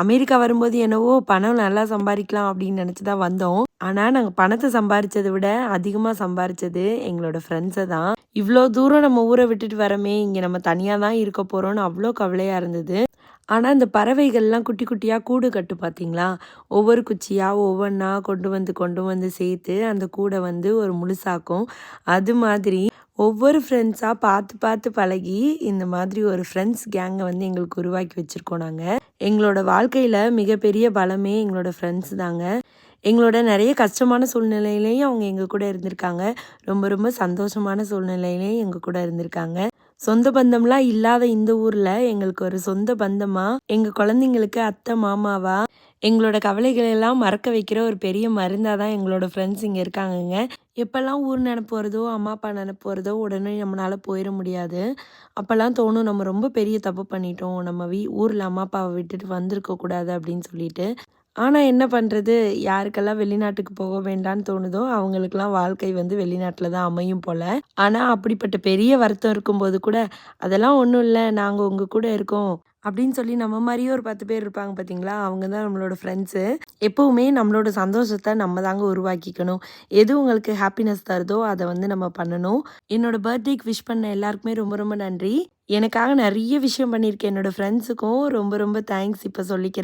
America வரும்போது என்னவோ பணம் நல்லா சம்பாதிக்கலாம் அப்படின்னு நினச்சி தான் வந்தோம். ஆனால் நாங்கள் பணத்தை சம்பாரித்ததை விட அதிகமாக சம்பாரித்தது எங்களோட ஃப்ரெண்ட்ஸை தான். இவ்வளோ தூரம் நம்ம ஊரை விட்டுட்டு வரமே இங்கே நம்ம தனியாக தான் இருக்க போகிறோம்னு அவ்வளோ கவலையாக இருந்தது. ஆனால் இந்த பறவைகள்லாம் குட்டி குட்டியாக கூடு கட்டு பார்த்தீங்களா ஒவ்வொரு குச்சியாக ஒவ்வொன்றா கொண்டு வந்து கொண்டு வந்து சேர்த்து அந்த கூடை வந்து ஒரு முழுசாக்கும். அது மாதிரி ஒவ்வொரு ஃப்ரெண்ட்ஸாக பார்த்து பார்த்து பழகி இந்த மாதிரி ஒரு ஃப்ரெண்ட்ஸ் கேங்கை வந்து எங்களுக்கு உருவாக்கி வச்சுருக்கோம் நாங்கள் எங்களோட வாழ்க்கையில் மிகப்பெரிய பலமே எங்களோட ஃப்ரெண்ட்ஸ் தாங்க. எங்களோட நிறைய கஷ்டமான சூழ்நிலையிலையும் அவங்க எங்கள் கூட இருந்திருக்காங்க. ரொம்ப ரொம்ப சந்தோஷமான சூழ்நிலையிலையும் எங்கள் கூட இருந்திருக்காங்க. சொந்த பந்தம்லாம் இல்லாத இந்த ஊரில் எங்களுக்கு ஒரு சொந்த பந்தமாக எங்கள் குழந்தைங்களுக்கு அத்தை மாமாவா எங்களோட கவலைகளெல்லாம் மறக்க வைக்கிற ஒரு பெரிய மருந்தாக தான் எங்களோட ஃப்ரெண்ட்ஸ் இங்கே இருக்காங்கங்க. எப்போல்லாம் ஊர் நினப்பு வருதோ அம்மா அப்பா நினப்பு வருதோ உடனே நம்மளால் போயிட முடியாது. அப்போல்லாம் தோணும் நம்ம ரொம்ப பெரிய தப்பு பண்ணிட்டோம். நம்ம வீ ஊரில் அம்மா அப்பாவை விட்டுட்டு வந்திருக்கக்கூடாது அப்படின்னு சொல்லிட்டு. ஆனால் என்ன பண்ணுறது யாருக்கெல்லாம் வெளிநாட்டுக்கு போக வேண்டான்னு தோணுதோ அவங்களுக்கெல்லாம் வாழ்க்கை வந்து வெளிநாட்டில் தான் அமையும் போல். ஆனால் அப்படிப்பட்ட பெரிய வருத்தம் இருக்கும்போது கூட அதெல்லாம் ஒன்றும் இல்லை. நாங்கள் உங்கள் கூட இருக்கோம். அப்படின்னு சொல்லி நம்ம மாதிரியே ஒரு பத்து பேர் இருப்பாங்க பார்த்தீங்களா அவங்க தான் நம்மளோட ஃப்ரெண்ட்ஸு எப்போவுமே நம்மளோட சந்தோஷத்தை நம்ம தாங்க உருவாக்கிக்கணும். எது உங்களுக்கு ஹாப்பினஸ் தருதோ அதை வந்து நம்ம பண்ணணும். என்னோட பர்த்டேக்கு விஷ் பண்ண எல்லாருக்குமே ரொம்ப ரொம்ப நன்றி. எனக்காக நிறைய விஷயம் பண்ணியிருக்கேன் என்னோட ஃப்ரெண்ட்ஸுக்கும் ரொம்ப ரொம்ப தேங்க்ஸ் இப்போ சொல்லிக்கிறேன்.